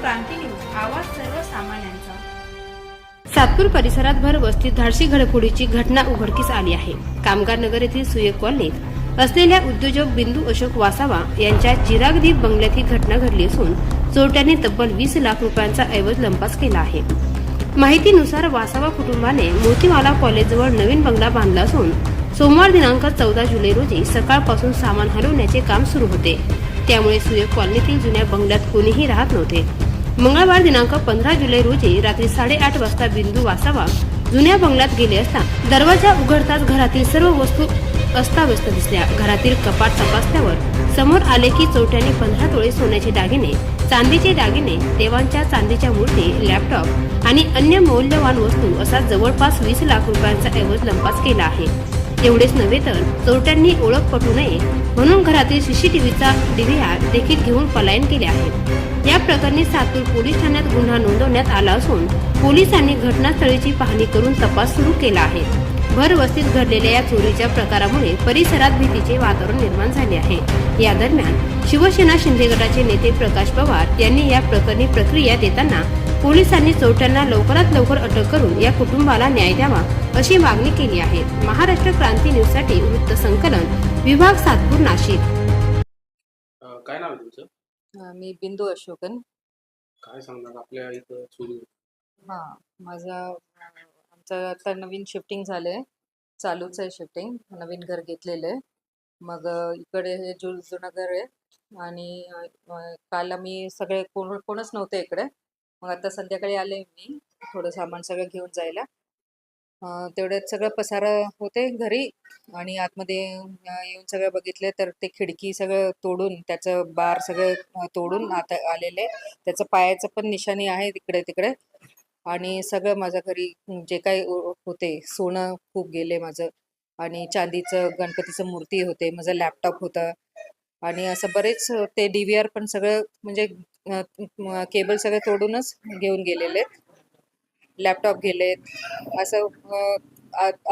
क्रांती news आवाज सर्वसामान्यांचा. सातपूर परिसरात भर वस्तीत धाडसी घडफोडीची घटना उघडकीस आली आहे. कामगार नगर येथील सुयक कॉलनीत असलेल्या उद्योजक बिंदू अशोक वासावा यांच्या चिरागदीप बंगल्यात ही घटना घडली असून चोरट्यांनी तब्बल वीस लाख रुपयांचा ऐवज लंपास केला आहे. माहितीनुसार वासावा कुटुंबाने मोतीवाला कॉलेजजवळ नवीन बंगला बांधला असून सोमवार दिनांक चौदा जुलै रोजी सकाळपासून सामान हलवण्याचे काम सुरू होते. त्यामुळे सुयक कॉलनीतील जुन्या बंगल्यात कोणीही राहत नव्हते. मंगळवार दिनांक पंधरा जुलै रोजी रात्री साडेआठ वाजता बिंदू वासावा जुन्या बंगल्यात गेले असता दरवाजा उघडताच घरातील सर्व वस्तू अस्ताव्यस्त दिसल्या. घरातील कपाट तपासल्यावर समोर आले की चोट्याने पंधरा तोळे सोन्याचे दागिने चांदीचे दागिने देवांच्या चांदीच्या मूर्ती लॅपटॉप आणि अन्य मौल्यवान वस्तू असा जवळपास वीस लाख रुपयांचा ऐवज लंपास केला आहे. एवढेच नव्हे तर चोरट्यांनी ओळख पटू नये म्हणून घरातील सीसीटीव्हीचा डीव्हीआर देखील घेऊन पलायन केले आहे या प्रकरणी सातूर पोलीस ठाण्यात गुन्हा नोंदवण्यात आला असून पोलिसांनी घटनास्थळीची पाहणी करून तपास सुरू केला आहे. भर वस्तीत घडलेल्या या चोरीच्या प्रकारामुळे परिसरात भीतीचे वातावरण निर्माण झाले आहे. या दरम्यान शिवसेना शिंदे गटाचे नेते प्रकाश पवार यांनी या प्रकरणी प्रक्रिया देताना पोलिसांनी चोरट्यांना लवकरात लवकर अटक करून या कुटुंबाला न्याय द्यावा अशी मागणी केली आहे. महाराष्ट्र क्रांती न्यूजसाठी वृत्त संकलन विभाग सातपूर नाशिक. काय नाव आहे तुमचं? अ, मी बिंदू अशोकन. काय सांगणार? आपल्या इथं चोरी हा माझा आमचं आता नवीन शिफ्टिंग झालंय. चालूच आहे शिफ्टिंग नवीन घर घेतलेलं आहे. मग अ, इकडे हे जु जुनं घर आहे. आणि अ, अ, काल आम्ही सगळे कोण कोणच नव्हतं इकडे. मग आता संध्याकाळी आले मी थोडं सामान सगळं घेऊन जायला. तेवढ्यात सगळं पसारा होते घरी आणि आतमध्ये येऊन सगळं बघितलं तर ते खिडकी सगळं तोडून त्याचं बार सगळं तोडून आता आलेले. त्याचं पायाचं पण निशाणी आहे तिकडे तिकडे आणि सगळं माझ्या घरी जे काही हो, होते सोनं खूप गेले माझं आणि चांदीचं गणपतीचं मूर्ती होते माझं लॅपटॉप होतं आणि असं बरेच ते डी व्ही आर पण सगळं म्हणजे केबल सगळे तोडूनच घेऊन गेलेले. लॅपटॉप गेलेत. असं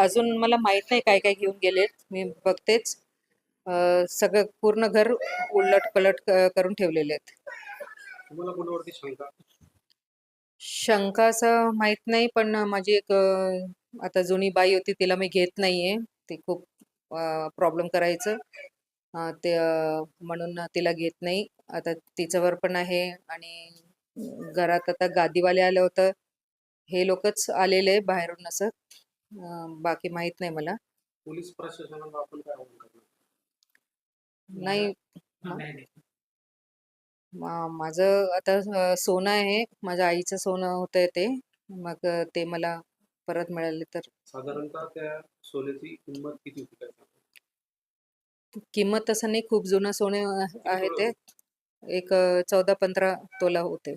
अजून मला माहीत नाही काय काय घेऊन गेलेत. मी बघतेच. सगळं पूर्ण घर उलट पलट करून ठेवलेले आहेत. शंका? असं माहीत नाही पण माझी एक आता जुनी बाई होती तिला मी घेत नाहीये. ते खूप प्रॉब्लेम करायचं. ते म्हणून तिला घेत नाही. आता तिच्यावर पण आहे आणि घरात आता गादीवाले आलं होतं. हे लोकच आलेले बाहेरून असं. बाकी माहीत नाही मला. पोलीस प्रशासनाला आपण काय आव्हान करणार नाही. माझं आता सोनं आहे. माझ्या आईचं सोनं होतंय ते. मग ते मला परत मिळाले तर. साधारणतः त्या सोन्याची किंमत किती होती? किंमत तसं नाही खूप जुनं सोने आहे ते. एक चौदा पंधरा तोला होते.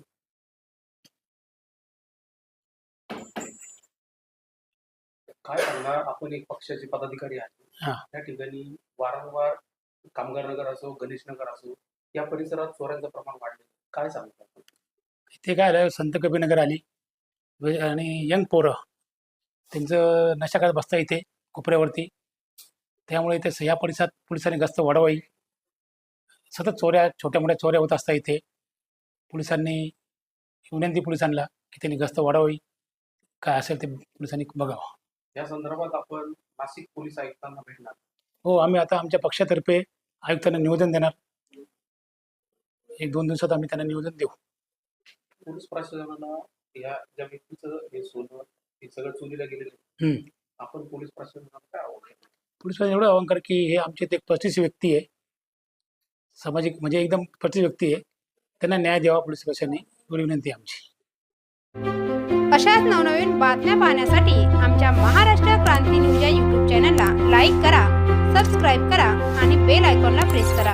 काय सांगणार? आपण एक पक्षाचे पदाधिकारी आहे त्या ठिकाणी वारंवार कामगार नगर असो गणेश नगर असो या परिसरात चोऱ्यांचं प्रमाण वाढले. काय सांगता आपण? ते काय आलं संत कबीरनगर आली. वे- आणि यंग पोरं. त्यांचं नशा करत बसता इथे कोपऱ्यावरती. त्यामुळे इथे स- या परिसरात पोलिसांनी गस्त वाढवावी. सतत चोऱ्या छोट्या मोठ्या चोऱ्या होत असतात इथे. पोलिसांनी विनंती पोलिसांना की त्यांनी गस्त वाढवावी. काय असेल ते पोलिसांनी बघावं. या संदर्भात आपण नाशिक पोलीस आयुक्तांना भेटणार. हो आम्ही आता आमच्या पक्षातर्फे आयुक्तांना निवेदन देणार. एक दोन दिवसात आम्ही त्यांना निवेदन देऊ. पोलीस प्रशासनाला या ज्या व्यक्तीचं हे सोनं हे सगळं चोरीला गेलेलं. आहे. आपण पोलीस प्रशासनाला काय? पोलिसांनी एवढं आवाहन कर की हे आमचे ते पस्तीस व्यक्ती आहे. सामाजिक म्हणजे एकदम पस्तीस व्यक्ती आहे. त्यांना न्याय द्यावा पोलीस प्रशासनाने एवढी विनंती आमची. अशाच नवनवीन बातम्या पाहण्यासाठी आमच्या महाराष्ट्र क्रांती न्यूज या यूट्यूब चॅनलला लाईक करा सबस्क्राईब करा आणि बेल आयकॉनला प्रेस करा.